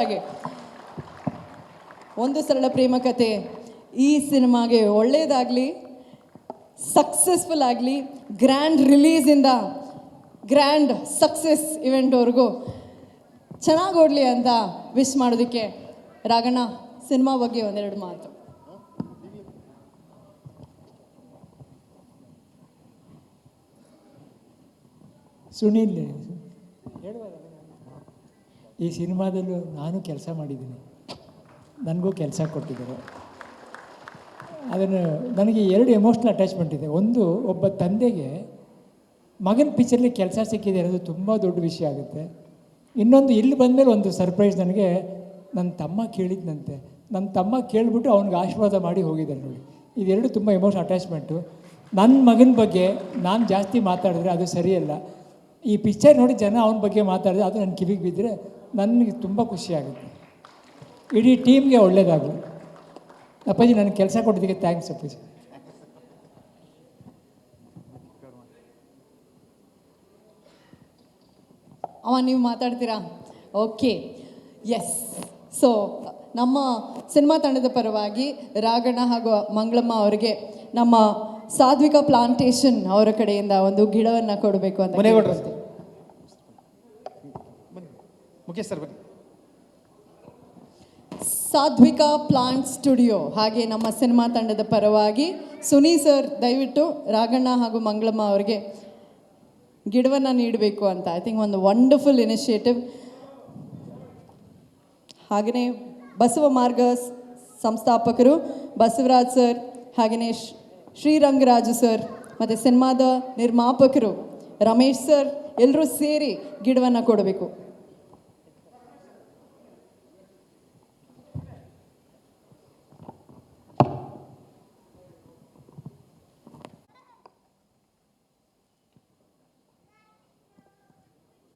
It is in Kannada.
ಹಾಗೆ. ಒಂದು ಸರಳ ಪ್ರೇಮ ಕತೆ. ಈ ಸಿನಿಮಾಗೆ ಒಳ್ಳೆಯದಾಗಲಿ ಸಕ್ಸಸ್ಫುಲ್ ಆಗಲಿ ಗ್ರ್ಯಾಂಡ್ ರಿಲೀಸಿಂದ ಗ್ರ್ಯಾಂಡ್ ಸಕ್ಸಸ್ ಇವೆಂಟ್ವರೆಗೂ ಚೆನ್ನಾಗಿ ಓಡಲಿ ಅಂತ ವಿಶ್ ಮಾಡೋದಕ್ಕೆ ರಾಗಣ್ಣ, ಸಿನಿಮಾ ಬಗ್ಗೆ ಒಂದೆರಡು ಮಾತು. ಸುನೀಲ್. ಈ ಸಿನಿಮಾದಲ್ಲೂ ನಾನು ಕೆಲಸ ಮಾಡಿದ್ದೀನಿ. ನನಗೂ ಕೆಲಸ ಕೊಟ್ಟಿದ್ದಾರೆ ಅದನ್ನು ನನಗೆ ಎರಡು ಎಮೋಷ್ನಲ್ ಅಟ್ಯಾಚ್ಮೆಂಟ್ ಇದೆ. ಒಂದು, ಒಬ್ಬ ತಂದೆಗೆ ಮಗನ ಪಿಕ್ಚರ್ಲಿ ಕೆಲಸ ಸಿಕ್ಕಿದೆ ಅನ್ನೋದು ತುಂಬ ದೊಡ್ಡ ವಿಷಯ ಆಗುತ್ತೆ. ಇನ್ನೊಂದು, ಇಲ್ಲಿ ಬಂದಮೇಲೆ ಒಂದು ಸರ್ಪ್ರೈಸ್ ನನಗೆ ನನ್ನ ತಮ್ಮ ಕೇಳಿದ್ನಂತೆ. ನನ್ನ ತಮ್ಮ ಕೇಳಿಬಿಟ್ಟು ಅವ್ನಿಗೆ ಆಶೀರ್ವಾದ ಮಾಡಿ ಹೋಗಿದ್ದಾರೆ ನೋಡಿ. ಇದೆರಡು ತುಂಬ ಎಮೋಷನ್ ಅಟ್ಯಾಚ್ಮೆಂಟು ನನ್ನ ಮಗನ ಬಗ್ಗೆ ನಾನು ಜಾಸ್ತಿ ಮಾತಾಡಿದ್ರೆ ಅದು ಸರಿಯಲ್ಲ. ಈ ಪಿಕ್ಚರ್ ನೋಡಿ ಜನ ಅವನ ಬಗ್ಗೆ ಮಾತಾಡಿದ್ರೆ ಅದು ನನ್ನ ಕಿವಿಗೆ ಬಿದ್ದರೆ ನನಗೆ ತುಂಬ ಖುಷಿಯಾಗುತ್ತೆ. ಇಡೀ ಟೀಮ್ಗೆ ಒಳ್ಳೆಯದಾಗಲಿ ಅಪ್ಪಾಜಿ ನನಗೆ ಕೆಲಸ ಕೊಟ್ಟಿದ್ದಕ್ಕೆ ಥ್ಯಾಂಕ್ಸ್ ಅಪ್ಪಾಜಿ. ಅವ ನೀವು ಮಾತಾಡ್ತೀರಾ? ಓಕೆ ಎಸ್ ಸೊ ನಮ್ಮ ಸಿನಿಮಾ ತಂಡದ ಪರವಾಗಿ ರಾಗಣ್ಣ ಹಾಗೂ ಮಂಗಳಮ್ಮ ಅವರಿಗೆ ನಮ್ಮ ಸಾಧ್ವಿಕ ಪ್ಲಾಂಟೇಶನ್ ಅವರ ಕಡೆಯಿಂದ ಒಂದು ಗಿಡವನ್ನು ಕೊಡಬೇಕು ಅಂತ. ಮುಖೇಶ್ ಸರ್ ಬನ್ನಿ ಸಾತ್ವಿಕ ಪ್ಲಾಂಟ್ ಸ್ಟುಡಿಯೋ, ಹಾಗೆ ನಮ್ಮ ಸಿನಿಮಾ ತಂಡದ ಪರವಾಗಿ ಸುನಿ ಸರ್ ದಯವಿಟ್ಟು ರಾಗಣ್ಣ ಹಾಗೂ ಮಂಗಳಮ್ಮ ಅವರಿಗೆ ಗಿಡವನ್ನು ನೀಡಬೇಕು ಅಂತ. ಐ ಥಿಂಕ್ ಒಂದು ವಂಡರ್ಫುಲ್ ಇನಿಷಿಯೇಟಿವ್ ಹಾಗೆಯೇ ಬಸವ ಮಾರ್ಗ ಸಂಸ್ಥಾಪಕರು ಬಸವರಾಜ್ ಸರ್ ಹಾಗೆಯೇ ಶ್ರೀರಂಗರಾಜು ಸರ್, ಮತ್ತು ಸಿನಿಮಾದ ನಿರ್ಮಾಪಕರು ರಮೇಶ್ ಸರ್ ಎಲ್ಲರೂ ಸೇರಿ ಗಿಡವನ್ನು ಕೊಡಬೇಕು.